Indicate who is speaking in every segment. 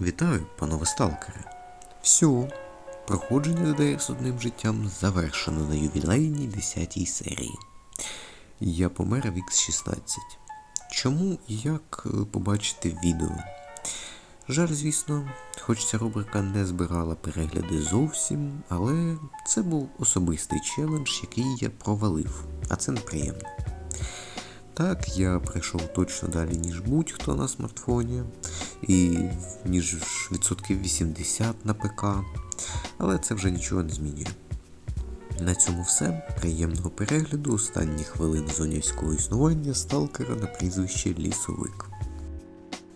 Speaker 1: Вітаю, панове сталкери. Все, проходження ДДР з одним життям завершено на ювілейній 10 серії. Я помер в X16. Чому і як е, побачити в відео? Жаль, звісно, хоч ця рубрика не збирала перегляди зовсім, але це був особистий челендж, який я провалив, а це неприємно. Так, я прийшов точно далі, ніж будь-хто на смартфоні, і ніж відсотків 80 на ПК, але це вже нічого не змінює. На цьому все. Приємного перегляду останні хвилини зонівського існування сталкера на прізвище Лісовик.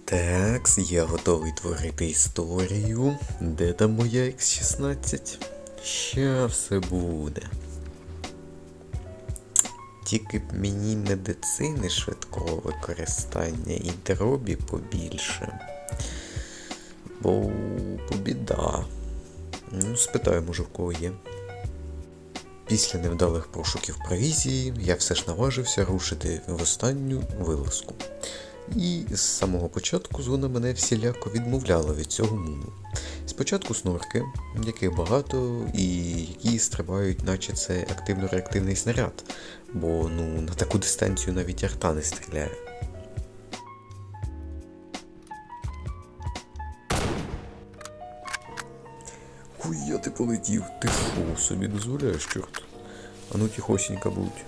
Speaker 1: Так, я готовий творити історію. Де там моя X16? Ща все буде. Тільки б мені медицини швидкого використання і дробі побільше. Бо побіда. Ну, спитаю, може, в кого є. Після невдалих пошуків провізії я все ж наважився рушити в останню вилазку. І з самого початку зона мене всіляко відмовляла від цього муму. Спочатку снорки, яких багато, і які стрибають, наче це активно-реактивний снаряд, бо ну, на таку дистанцію навіть арта не стріляє. Хуя ти полетів, ти що собі дозволяєш, чорт. А ну тихосенько будь.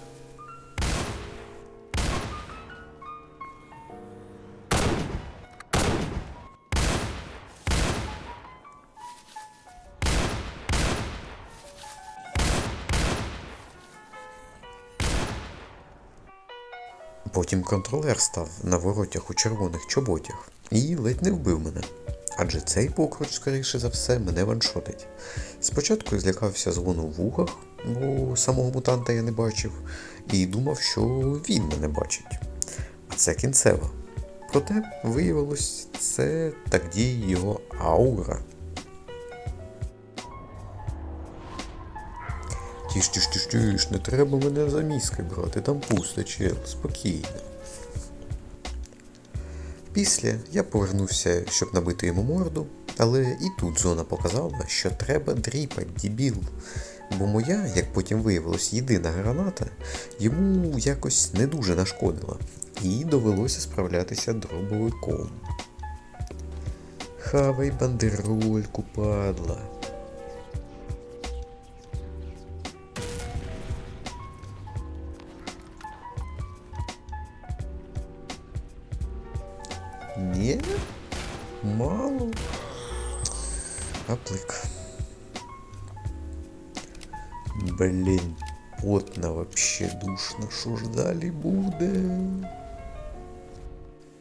Speaker 1: Потім контролер став на воротях у червоних чоботях і ледь не вбив мене. Адже цей покруч, скоріше за все, мене ваншотить. Спочатку я злякався звону в вухах, бо самого мутанта я не бачив, і думав, що він мене бачить. А це кінцева. Проте виявилось, це так діє його аура. Тіш, тіш, тіш, тіш, не треба мене за мізки брати, там пусто, чел, спокійно. Після я повернувся, щоб набити йому морду, але і тут зона показала, що треба дріпать дібіл. Бо моя, як потім виявилось, єдина граната йому якось не дуже нашкодила, і довелося справлятися дробовиком. Хавай бандерольку, падла. Ні? Мало. Аплик. Блін, потно вообще душно. Що ж далі буде?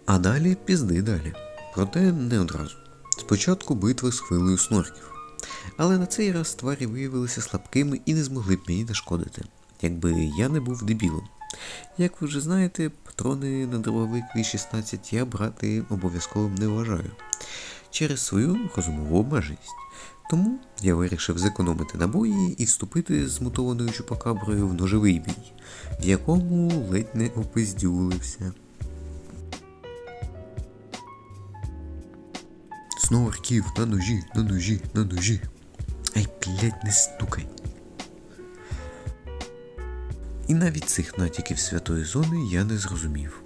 Speaker 1: А далі пізди далі. Проте не одразу. Спочатку битви з хвилею снорків. Але на цей раз тварі виявилися слабкими і не змогли б мені нашкодити, якби я не був дебілом. Як ви вже знаєте, патрони на дробовик V16 я брати обов'язковим не вважаю через свою розумову обмеженість. Тому я вирішив зекономити набої і вступити з мутованою чупакаброю в ножовий бій, в якому ледь не опиздюлився. Снорків на ножі, на ножі, на ножі. Ай, блядь, не стукай. І навіть цих натяків святої зони я не зрозумів.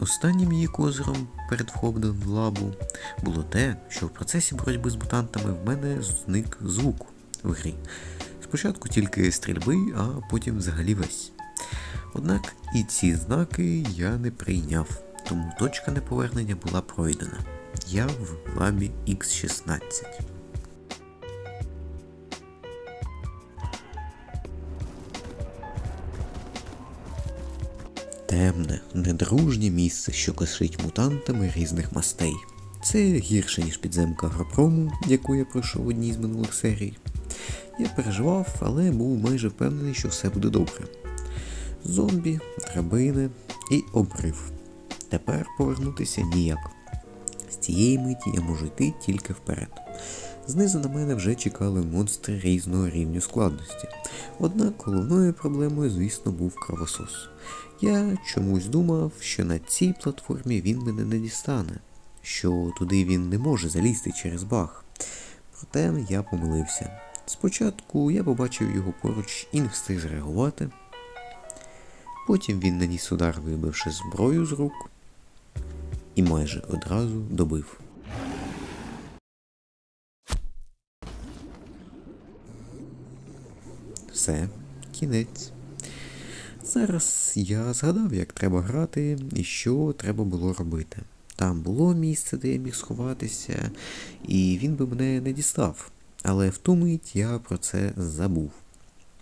Speaker 1: Останнім її козиром перед входом в лабу було те, що в процесі боротьби з мутантами в мене зник звук в грі. Спочатку тільки стрільби, а потім взагалі весь. Однак і ці знаки я не прийняв, тому точка неповернення була пройдена. Я в лабі X16. Темне, недружнє місце, що кишить мутантами різних мастей. Це гірше, ніж підземка Агропрому, яку я пройшов в одній з минулих серій. Я переживав, але був майже впевнений, що все буде добре. Зомбі, драбини і обрив. Тепер повернутися ніяк. З цієї миті я можу йти тільки вперед. Знизу на мене вже чекали монстри різного рівню складності. Однак головною проблемою, звісно, був кровосос. Я чомусь думав, що на цій платформі він мене не дістане. що туди він не може залізти через баг. Проте я помилився. Спочатку я побачив його поруч і не встиг зреагувати. Потім він наніс удар, вибивши зброю з рук, і майже одразу добив. Все, кінець. Зараз я згадав, як треба грати і що треба було робити. Там було місце, де я міг сховатися, і він би мене не дістав. Але в ту мить я про це забув,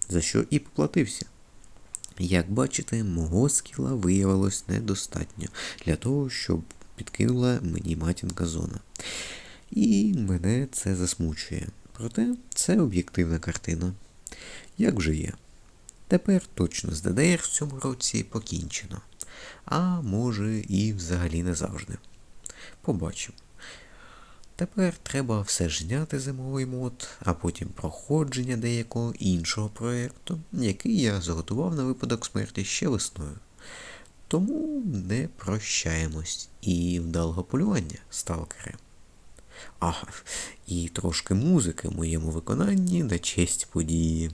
Speaker 1: за що і поплатився. Як бачите, мого скіла виявилось недостатньо для того, щоб підкинула мені матінка зона. І мене це засмучує. Проте це об'єктивна картина. Як вже є. Тепер точно з ДДР в цьому році покінчено. А може і взагалі не завжди. Побачимо. Тепер треба все ж зняти зимовий мод, а потім проходження деякого іншого проєкту, який я заготував на випадок смерті ще весною. Тому не прощаємось і вдалого полювання, сталкери. Ага, і трошки музики в моєму виконанні на честь події.